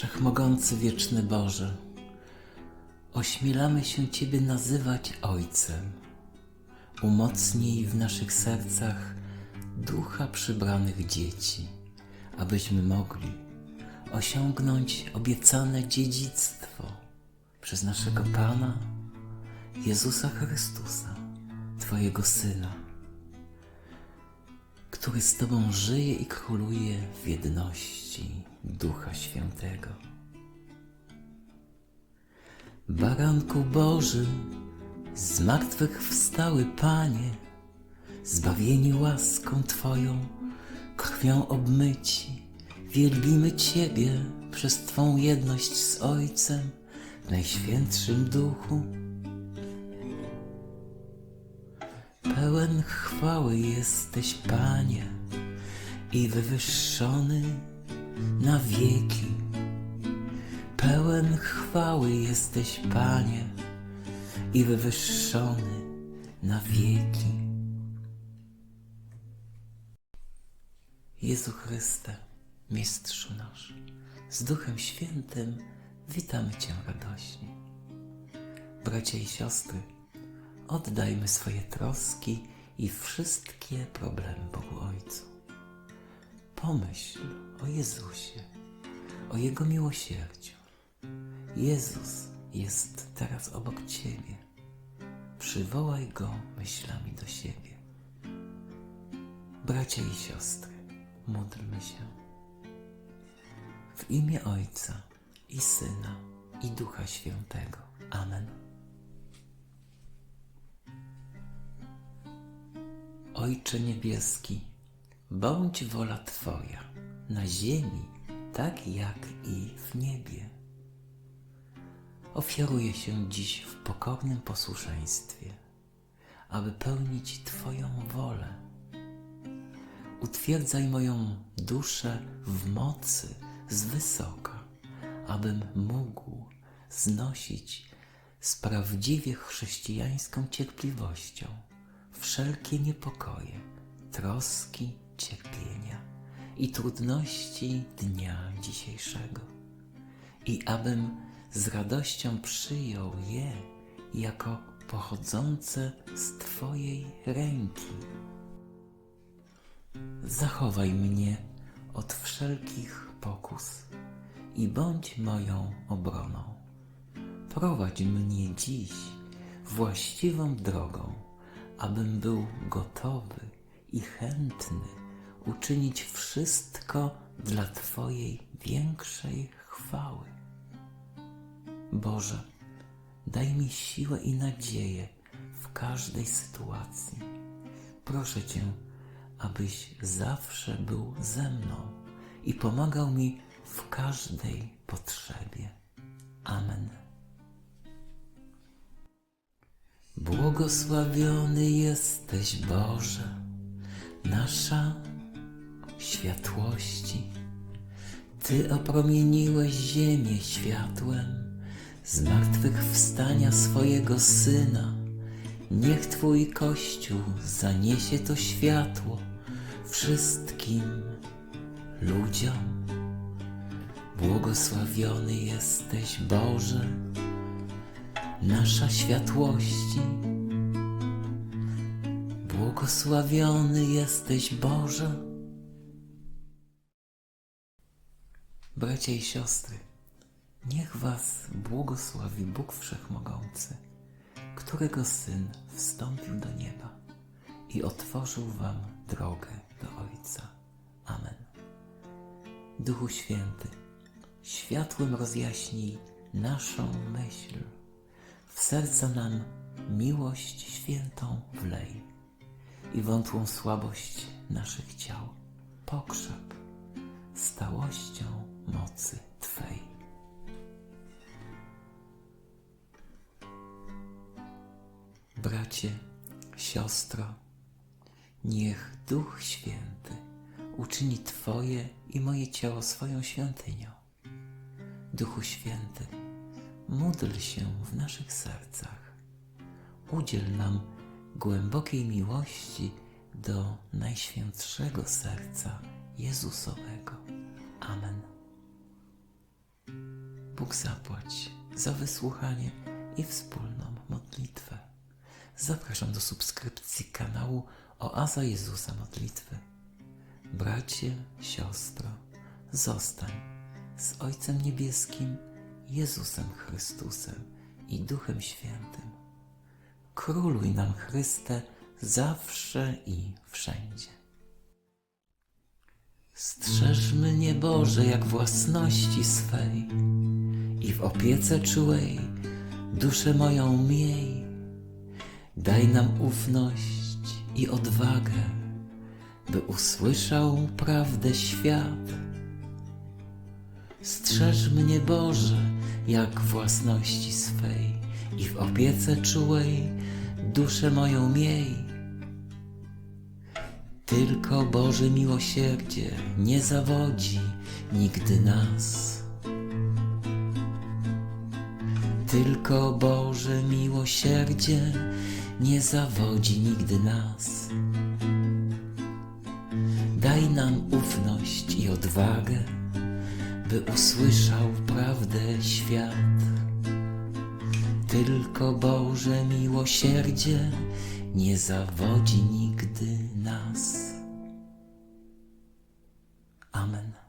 Wszechmogący wieczny Boże, ośmielamy się Ciebie nazywać Ojcem. Umocnij w naszych sercach ducha przybranych dzieci, abyśmy mogli osiągnąć obiecane dziedzictwo przez naszego Pana Jezusa Chrystusa, Twojego Syna, który z Tobą żyje i króluje w jedności Ducha Świętego. Baranku Boży, z martwych wstały Panie, zbawieni łaską Twoją, krwią obmyci, wielbimy Ciebie przez Twą jedność z Ojcem w Najświętszym Duchu. Pełen chwały jesteś, Panie, i wywyższony na wieki. Pełen chwały jesteś, Panie, i wywyższony na wieki. Jezu Chryste, Mistrzu nasz, z Duchem Świętym witamy Cię radośnie. Bracia i siostry, oddajmy swoje troski i wszystkie problemy Bogu. Pomyśl o Jezusie, o Jego miłosierdziu. Jezus jest teraz obok Ciebie. Przywołaj Go myślami do siebie. Bracia i siostry, módlmy się. W imię Ojca i Syna i Ducha Świętego. Amen. Ojcze Niebieski, bądź wola Twoja na ziemi, tak jak i w niebie. Ofiaruję się dziś w pokornym posłuszeństwie, aby pełnić Twoją wolę. Utwierdzaj moją duszę w mocy z wysoka, abym mógł znosić z prawdziwie chrześcijańską cierpliwością wszelkie niepokoje, troski, cierpienia i trudności dnia dzisiejszego. I abym z radością przyjął je jako pochodzące z Twojej ręki. Zachowaj mnie od wszelkich pokus i bądź moją obroną. Prowadź mnie dziś właściwą drogą, abym był gotowy i chętny uczynić wszystko dla Twojej większej chwały. Boże, daj mi siłę i nadzieję w każdej sytuacji. Proszę Cię, abyś zawsze był ze mną i pomagał mi w każdej potrzebie. Amen. Błogosławiony jesteś, Boże, nasza światłości. Ty opromieniłeś ziemię światłem z martwych wstania swojego Syna. Niech Twój Kościół zaniesie to światło wszystkim ludziom. Błogosławiony jesteś, Boże, nasza światłości. Błogosławiony jesteś, Boże. Bracia i siostry, niech Was błogosławi Bóg Wszechmogący, którego Syn wstąpił do nieba i otworzył Wam drogę do Ojca. Amen. Duchu Święty, światłem rozjaśnij naszą myśl, w serca nam miłość świętą wlej i wątłą słabość naszych ciał pokrzep stałością mocy Twej. Bracie, siostro, niech Duch Święty uczyni Twoje i moje ciało swoją świątynią. Duchu Święty, módl się w naszych sercach. Udziel nam głębokiej miłości do Najświętszego Serca Jezusowego. Amen. Bóg zapłać za wysłuchanie i wspólną modlitwę. Zapraszam do subskrypcji kanału Oaza Jezusa Modlitwy. Bracie, siostro, zostań z Ojcem Niebieskim, Jezusem Chrystusem i Duchem Świętym. Króluj nam Chryste zawsze i wszędzie. Strzeż mnie Boże jak własności swej w opiece czułej duszę moją miej. Daj nam ufność i odwagę, by usłyszał prawdę świat. Strzeż mnie Boże jak własności swej i w opiece czułej duszę moją miej. Tylko Boże miłosierdzie nie zawodzi nigdy nas. Tylko Boże miłosierdzie nie zawodzi nigdy nas. Daj nam ufność i odwagę, by usłyszał prawdę świat. Tylko Boże miłosierdzie nie zawodzi nigdy nas. Amen.